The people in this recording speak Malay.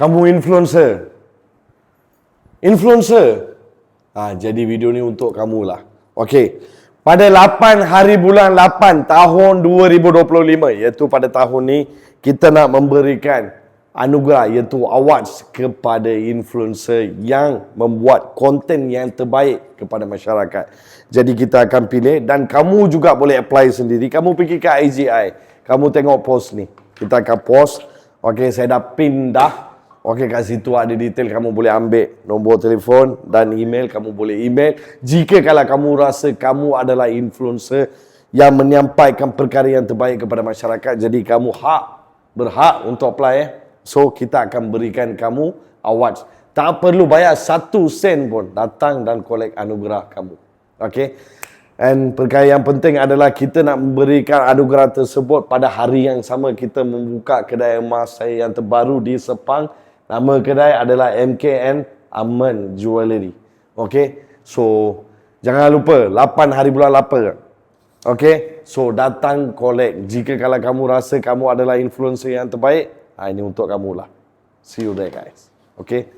Kamu influencer. Influencer. Ha, jadi video ni untuk kamu lah. Okey. Pada 8 hari bulan 8 tahun 2025 iaitu pada tahun ni kita nak memberikan anugerah iaitu awards kepada influencer yang membuat konten yang terbaik kepada masyarakat. Jadi kita akan pilih dan kamu juga boleh apply sendiri. Kamu pergi ke IGI. Kamu tengok post ni. Kita akan post. Okey, saya dah pin dah. Okey, kat situ ada detail kamu boleh ambil nombor telefon dan email kamu boleh email. Jika kalau kamu rasa kamu adalah influencer yang menyampaikan perkara yang terbaik kepada masyarakat, jadi kamu hak berhak untuk apply eh. So kita akan berikan kamu awards. Tak perlu bayar satu sen pun datang dan kolek anugerah kamu. Okey. And perkara yang penting adalah kita nak memberikan anugerah tersebut pada hari yang sama kita membuka kedai emas saya yang terbaru di Sepang. Nama kedai adalah MKN Aman Jewellery. Okey. So jangan lupa 8 hari bulan 8. Okey. So datang collect. Jika kalau kamu rasa kamu adalah influencer yang terbaik, ha, ini untuk kamu lah. See you there guys. Okay.